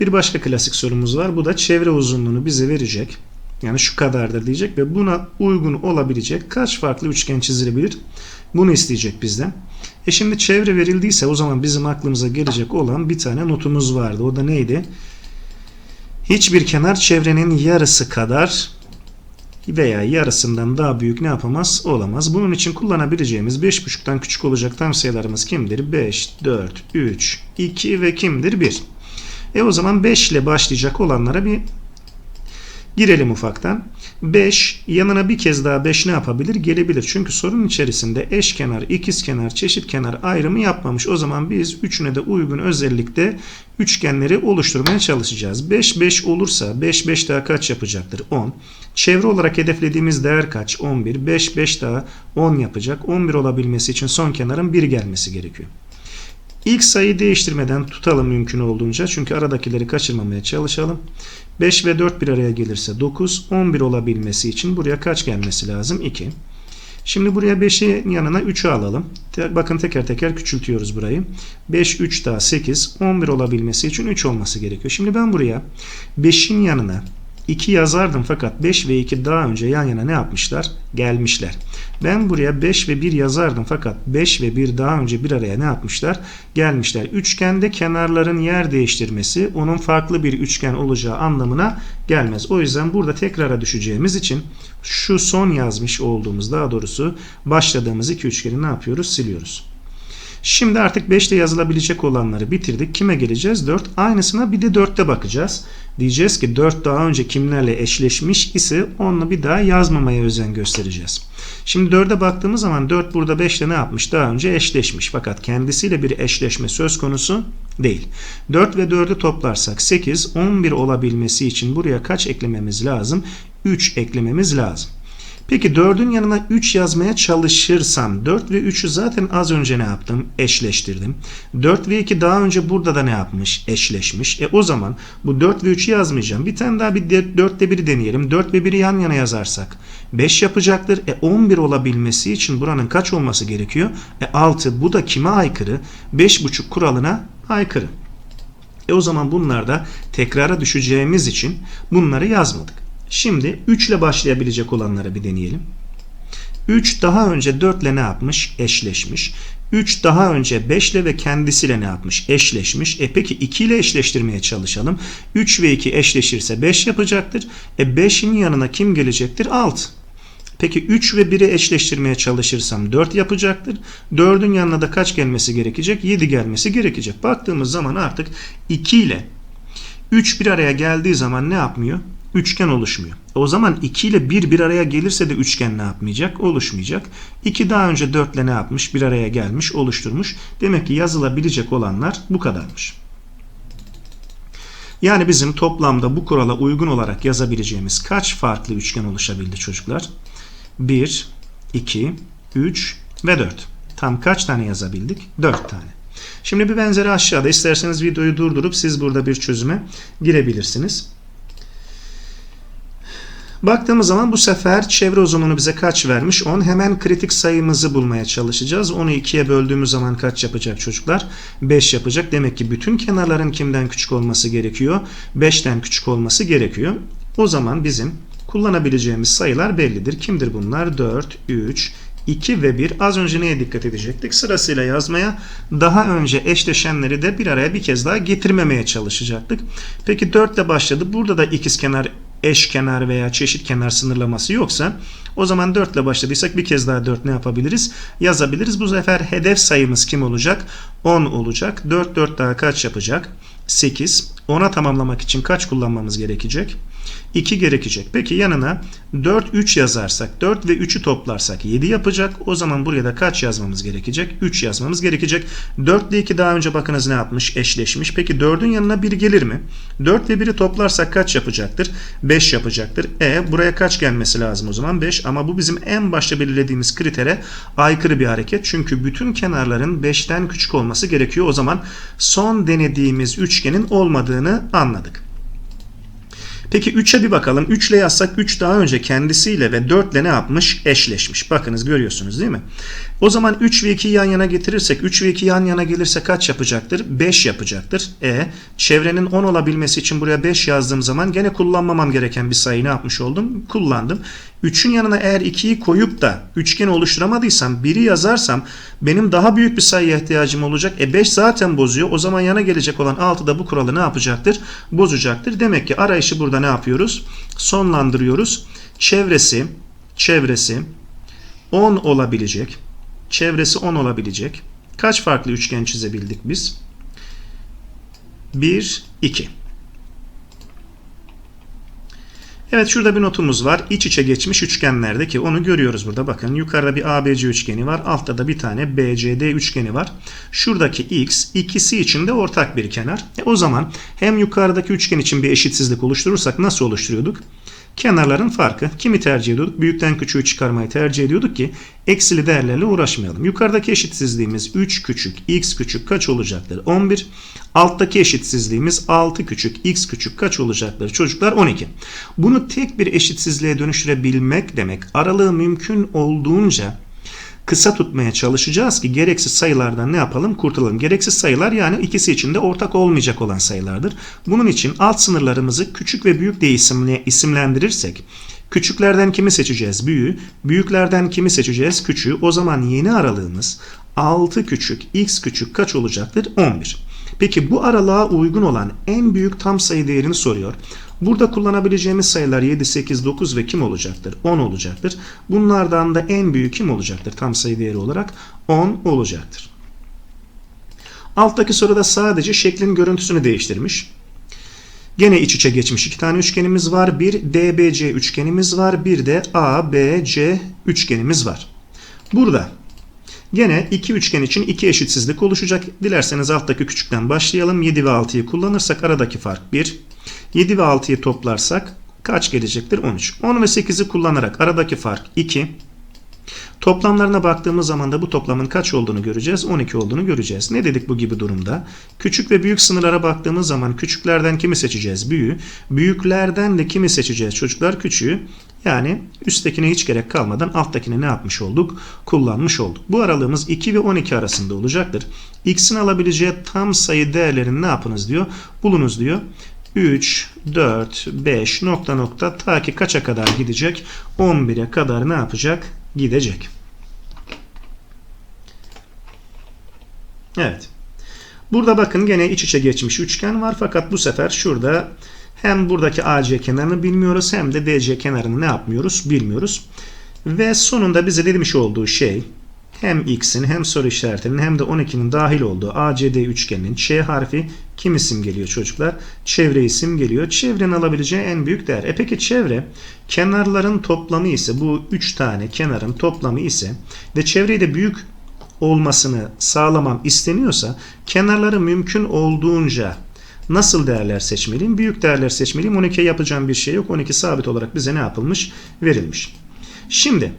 Bir başka klasik sorumuz var. Bu da çevre uzunluğunu bize verecek. Yani şu kadardır diyecek ve buna uygun olabilecek kaç farklı üçgen çizilebilir? Bunu isteyecek bizden. E şimdi çevre verildiyse o zaman bizim aklımıza gelecek olan bir tane notumuz vardı. O da neydi? Hiçbir kenar çevrenin yarısı kadar veya yarısından daha büyük ne yapamaz? Olamaz. Bunun için kullanabileceğimiz 5.5'tan küçük olacak tam sayılarımız kimdir? 5, 4, 3, 2 ve kimdir? 1. E o zaman 5 ile başlayacak olanlara bir girelim ufaktan. 5 yanına bir kez daha 5 ne yapabilir? Gelebilir. Çünkü sorunun içerisinde eşkenar, ikizkenar, çeşitkenar ayrımı yapmamış. O zaman biz üçüne de uygun özellikle üçgenleri oluşturmaya çalışacağız. 5 5 olursa 5 5 daha kaç yapacaktır? 10. Çevre olarak hedeflediğimiz değer kaç? 11. 5 5 daha 10 yapacak. 11 olabilmesi için son kenarın 1 gelmesi gerekiyor. İlk sayıyı değiştirmeden tutalım mümkün olduğunca. Çünkü aradakileri kaçırmamaya çalışalım. 5 ve 4 bir araya gelirse 9. 11 olabilmesi için buraya kaç gelmesi lazım? 2. Şimdi buraya 5'i yanına 3'ü alalım. Bakın teker teker küçültüyoruz burayı. 5, 3 daha 8. 11 olabilmesi için 3 olması gerekiyor. Şimdi ben buraya 5'in yanına 2 yazardım fakat 5 ve 2 daha önce yan yana ne yapmışlar? Gelmişler. Ben buraya 5 ve 1 yazardım fakat 5 ve 1 daha önce bir araya ne yapmışlar? Gelmişler. Üçgende kenarların yer değiştirmesi onun farklı bir üçgen olacağı anlamına gelmez. O yüzden burada tekrara düşeceğimiz için şu son yazmış olduğumuz daha doğrusu başladığımız iki üçgeni ne yapıyoruz? Siliyoruz. Şimdi artık 5 ile yazılabilecek olanları bitirdik. Kime geleceğiz? 4. Aynısına bir de 4'te bakacağız. Diyeceğiz ki 4 daha önce kimlerle eşleşmiş ise onunla bir daha yazmamaya özen göstereceğiz. Şimdi 4'e baktığımız zaman 4 burada 5 ile ne yapmış? Daha önce eşleşmiş. Fakat kendisiyle bir eşleşme söz konusu değil. 4 ve 4'ü toplarsak 8, 11 olabilmesi için buraya kaç eklememiz lazım? 3 eklememiz lazım. Peki 4'ün yanına 3 yazmaya çalışırsam 4 ve 3'ü zaten az önce ne yaptım? Eşleştirdim. 4 ve 2 daha önce burada da ne yapmış? Eşleşmiş. E o zaman bu 4 ve 3'ü yazmayacağım. Bir tane daha bir 4 ile 1'i deneyelim. 4 ve 1'i yan yana yazarsak 5 yapacaktır. E 11 olabilmesi için buranın kaç olması gerekiyor? E 6. Bu da kime aykırı? 5,5 kuralına aykırı. E o zaman bunlarda tekrara düşeceğimiz için bunları yazmadık. Şimdi 3 ile başlayabilecek olanları bir deneyelim. 3 daha önce 4 ile ne yapmış? Eşleşmiş. 3 daha önce 5 ile ve kendisiyle ne yapmış? Eşleşmiş. E peki 2 ile eşleştirmeye çalışalım. 3 ve 2 eşleşirse 5 yapacaktır. E 5'in yanına kim gelecektir? 6. Peki 3 ve 1'i eşleştirmeye çalışırsam 4 yapacaktır. 4'ün yanına da kaç gelmesi gerekecek? 7 gelmesi gerekecek. Baktığımız zaman artık 2 ile 3 bir araya geldiği zaman ne yapmıyor? Üçgen oluşmuyor. O zaman 2 ile 1 bir araya gelirse de üçgen ne yapmayacak? Oluşmayacak. 2 daha önce 4 ile ne yapmış? Bir araya gelmiş, oluşturmuş. Demek ki yazılabilecek olanlar bu kadarmış. Yani bizim toplamda bu kurala uygun olarak yazabileceğimiz kaç farklı üçgen oluşabildi çocuklar? 1, 2, 3 ve 4. Tam kaç tane yazabildik? 4 tane. Şimdi bir benzeri aşağıda isterseniz videoyu durdurup siz burada bir çözüme girebilirsiniz. Baktığımız zaman bu sefer çevre uzunluğunu bize kaç vermiş? 10. Hemen kritik sayımızı bulmaya çalışacağız. 10'u 2'ye böldüğümüz zaman kaç yapacak çocuklar? 5 yapacak. Demek ki bütün kenarların kimden küçük olması gerekiyor? 5'ten küçük olması gerekiyor. O zaman bizim kullanabileceğimiz sayılar bellidir. Kimdir bunlar? 4, 3, 2 ve 1 az önce neye dikkat edecektik? Sırasıyla yazmaya daha önce eşleşenleri de bir araya bir kez daha getirmemeye çalışacaktık. Peki 4 ile başladı. Burada da ikizkenar eşkenar veya çeşit kenar sınırlaması yoksa o zaman 4 ile başladıysak bir kez daha 4 ne yapabiliriz? Yazabiliriz. Bu sefer hedef sayımız kim olacak? 10 olacak. 4 4 daha kaç yapacak? 8. 10'a tamamlamak için kaç kullanmamız gerekecek? 2 gerekecek. Peki yanına 4, 3 yazarsak 4 ve 3'ü toplarsak 7 yapacak. O zaman buraya da kaç yazmamız gerekecek? 3 yazmamız gerekecek. 4 ile 2 daha önce bakınız ne yapmış? Eşleşmiş. Peki 4'ün yanına 1 gelir mi? 4 ve 1'i toplarsak kaç yapacaktır? 5 yapacaktır. E buraya kaç gelmesi lazım o zaman? 5 ama bu bizim en başta belirlediğimiz kritere aykırı bir hareket. Çünkü bütün kenarların 5'ten küçük olması gerekiyor. O zaman son denediğimiz üçgenin olmadığını anladık. Peki 3'e bir bakalım. 3 ile yazsak 3 daha önce kendisiyle ve 4 ile ne yapmış? Eşleşmiş. Bakınız görüyorsunuz değil mi? O zaman 3 ve 2'yi yan yana getirirsek 3 ve 2 yan yana gelirse kaç yapacaktır? 5 yapacaktır. E çevrenin 10 olabilmesi için buraya 5 yazdığım zaman gene kullanmamam gereken bir sayı ne yapmış oldum? Kullandım. 3'ün yanına eğer 2'yi koyup da üçgen oluşturamadıysam 1'i yazarsam benim daha büyük bir sayıya ihtiyacım olacak. E 5 zaten bozuyor. O zaman yana gelecek olan 6 da bu kuralı ne yapacaktır? Bozacaktır. Demek ki arayışı burada ne yapıyoruz? Sonlandırıyoruz. Çevresi çevresi 10 olabilecek. Çevresi 10 olabilecek. Kaç farklı üçgen çizebildik biz? 1 2 Evet şurada bir notumuz var. İç içe geçmiş üçgenlerde ki onu görüyoruz burada. Bakın yukarıda bir ABC üçgeni var. Altta da bir tane BCD üçgeni var. Şuradaki X ikisi için de ortak bir kenar. E o zaman hem yukarıdaki üçgen için bir eşitsizlik oluşturursak nasıl oluşturuyorduk? Kenarların farkı. Kimi tercih ediyorduk? Büyükten küçüğü çıkarmayı tercih ediyorduk ki eksili değerlerle uğraşmayalım. Yukarıdaki eşitsizliğimiz 3 küçük x küçük kaç olacaktır? 11. Alttaki eşitsizliğimiz 6 küçük x küçük kaç olacaktır? Çocuklar 12. Bunu tek bir eşitsizliğe dönüştürebilmek demek aralığı mümkün olduğunca kısa tutmaya çalışacağız ki gereksiz sayılardan ne yapalım? Kurtulalım. Gereksiz sayılar yani ikisi için de ortak olmayacak olan sayılardır. Bunun için alt sınırlarımızı küçük ve büyük diye isimle, isimlendirirsek küçüklerden kimi seçeceğiz? Büyüğü. Büyüklerden kimi seçeceğiz? Küçüğü. O zaman yeni aralığımız 6 küçük x küçük kaç olacaktır? 11. Peki bu aralığa uygun olan en büyük tam sayı değerini soruyor. Burada kullanabileceğimiz sayılar 7, 8, 9 ve kim olacaktır? 10 olacaktır. Bunlardan da en büyük kim olacaktır tam sayı değeri olarak? 10 olacaktır. Alttaki soruda sadece şeklin görüntüsünü değiştirmiş. Gene iç içe geçmiş iki tane üçgenimiz var. Bir DBC üçgenimiz var. Bir de ABC üçgenimiz var. Burada Gene iki üçgen için iki eşitsizlik oluşacak. Dilerseniz alttaki küçükten başlayalım. 7 ve 6'yı kullanırsak aradaki fark 1. 7 ve 6'yı toplarsak kaç gelecektir? 13. 10 ve 8'i kullanarak aradaki fark 2. Toplamlarına baktığımız zaman da bu toplamın kaç olduğunu göreceğiz? 12 olduğunu göreceğiz. Ne dedik bu gibi durumda? Küçük ve büyük sınırlara baktığımız zaman küçüklerden kimi seçeceğiz? Büyüğü. Büyüklerden de kimi seçeceğiz? Çocuklar küçüğü. Yani üsttekine hiç gerek kalmadan alttakine ne yapmış olduk? Kullanmış olduk. Bu aralığımız 2 ve 12 arasında olacaktır. X'in alabileceği tam sayı değerlerini ne yapınız diyor? Bulunuz diyor. 3, 4, 5 nokta nokta ta ki kaça kadar gidecek? 11'e kadar ne yapacak? Gidecek. Evet. Burada bakın gene iç içe geçmiş üçgen var fakat bu sefer şurada hem buradaki AC kenarını bilmiyoruz hem de DC kenarını ne yapmıyoruz bilmiyoruz. Ve sonunda bize demiş olduğu şey hem x'in hem soru işaretinin hem de 12'nin dahil olduğu ACD üçgeninin Ç harfi kim isim geliyor çocuklar? Çevre isim geliyor. Çevrenin alabileceği en büyük değer. E peki çevre kenarların toplamı ise bu 3 tane kenarın toplamı ise ve çevreyi de büyük olmasını sağlamam isteniyorsa kenarları mümkün olduğunca Nasıl değerler seçmeliyim? Büyük değerler seçmeliyim. 12'ye yapacağım bir şey yok. 12 sabit olarak bize ne yapılmış? Verilmiş. Şimdi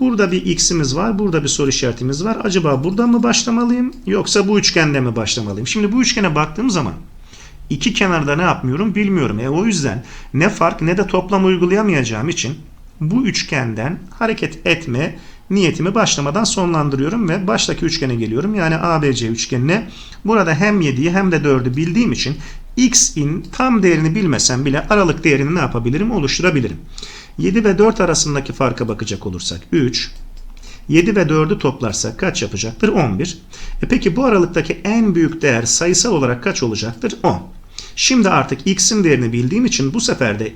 burada bir x'imiz var. Burada bir soru işaretimiz var. Acaba burada mı başlamalıyım? Yoksa bu üçgende mi başlamalıyım? Şimdi bu üçgene baktığım zaman iki kenarda ne yapmıyorum bilmiyorum. E o yüzden ne fark ne de toplam uygulayamayacağım için bu üçgenden hareket etme niyetimi başlamadan sonlandırıyorum ve baştaki üçgene geliyorum. Yani ABC üçgenine burada hem 7'yi hem de 4'ü bildiğim için x'in tam değerini bilmesem bile aralık değerini ne yapabilirim? Oluşturabilirim. 7 ve 4 arasındaki farka bakacak olursak 3, 7 ve 4'ü toplarsak kaç yapacaktır? 11. E peki bu aralıktaki en büyük değer sayısal olarak kaç olacaktır? 10. Şimdi artık x'in değerini bildiğim için bu sefer de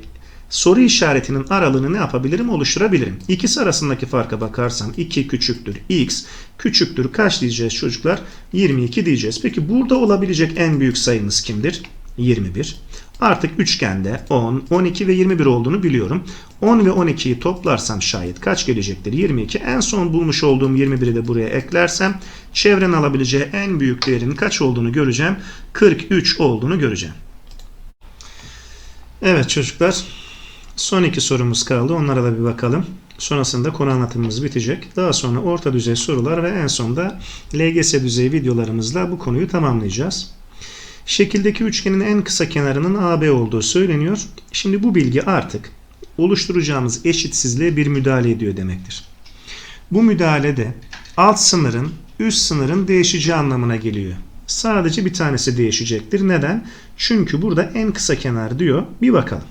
soru işaretinin aralığını ne yapabilirim? Oluşturabilirim. İkisi arasındaki farka bakarsam 2 küçüktür x küçüktür kaç diyeceğiz çocuklar? 22 diyeceğiz. Peki burada olabilecek en büyük sayımız kimdir? 21. Artık üçgende 10, 12 ve 21 olduğunu biliyorum. 10 ve 12'yi toplarsam şayet kaç gelecektir? 22. En son bulmuş olduğum 21'i de buraya eklersem çevrenin alabileceği en büyük değerin kaç olduğunu göreceğim. 43 olduğunu göreceğim. Evet çocuklar Son iki sorumuz kaldı. Onlara da bir bakalım. Sonrasında konu anlatımımız bitecek. Daha sonra orta düzey sorular ve en sonunda LGS düzey videolarımızla bu konuyu tamamlayacağız. Şekildeki üçgenin en kısa kenarının AB olduğu söyleniyor. Şimdi bu bilgi artık oluşturacağımız eşitsizliğe bir müdahale ediyor demektir. Bu müdahalede alt sınırın üst sınırın değişeceği anlamına geliyor. Sadece bir tanesi değişecektir. Neden? Çünkü burada en kısa kenar diyor. Bir bakalım.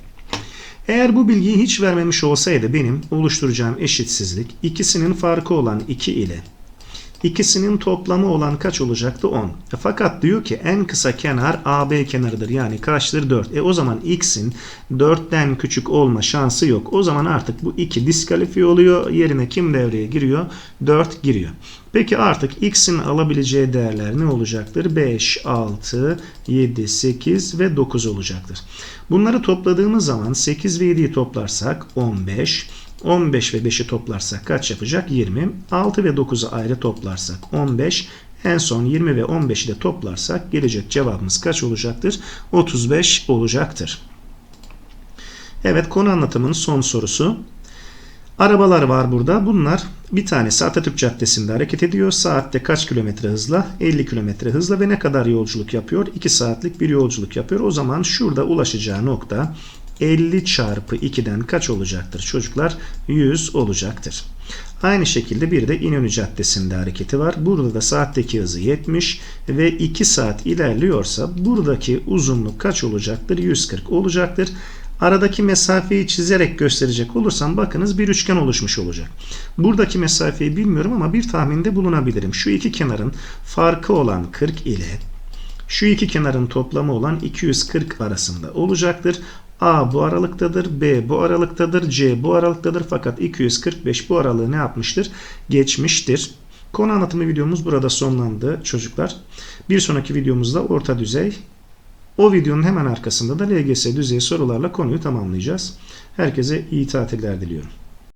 Eğer bu bilgiyi hiç vermemiş olsaydı benim oluşturacağım eşitsizlik ikisinin farkı olan 2 ile ikisinin toplamı olan kaç olacaktı? 10. E fakat diyor ki en kısa kenar AB kenarıdır. Yani kaçtır? 4. E o zaman x'in 4'ten küçük olma şansı yok. O zaman artık bu 2 diskalifiye oluyor. Yerine kim devreye giriyor? 4 giriyor. Peki artık x'in alabileceği değerler ne olacaktır? 5, 6, 7, 8 ve 9 olacaktır. Bunları topladığımız zaman 8 ve 7'yi toplarsak 15, 15 ve 5'i toplarsak kaç yapacak? 20. 6 ve 9'u ayrı toplarsak 15. En son 20 ve 15'i de toplarsak gelecek cevabımız kaç olacaktır? 35 olacaktır. Evet konu anlatımının son sorusu. Arabalar var burada. Bunlar bir tanesi Atatürk Caddesi'nde hareket ediyor. Saatte kaç kilometre hızla? 50 kilometre hızla ve ne kadar yolculuk yapıyor? 2 saatlik bir yolculuk yapıyor. O zaman şurada ulaşacağı nokta 50 çarpı 2'den kaç olacaktır çocuklar? 100 olacaktır. Aynı şekilde bir de İnönü Caddesi'nde hareketi var. Burada da saatteki hızı 70 ve 2 saat ilerliyorsa buradaki uzunluk kaç olacaktır? 140 olacaktır. Aradaki mesafeyi çizerek gösterecek olursam bakınız bir üçgen oluşmuş olacak. Buradaki mesafeyi bilmiyorum ama bir tahminde bulunabilirim. Şu iki kenarın farkı olan 40 ile şu iki kenarın toplamı olan 240 arasında olacaktır. A bu aralıktadır, B bu aralıktadır, C bu aralıktadır fakat 245 bu aralığı ne yapmıştır? Geçmiştir. Konu anlatımı videomuz burada sonlandı çocuklar. Bir sonraki videomuzda orta düzey. O videonun hemen arkasında da LGS düzey sorularla konuyu tamamlayacağız. Herkese iyi tatiller diliyorum.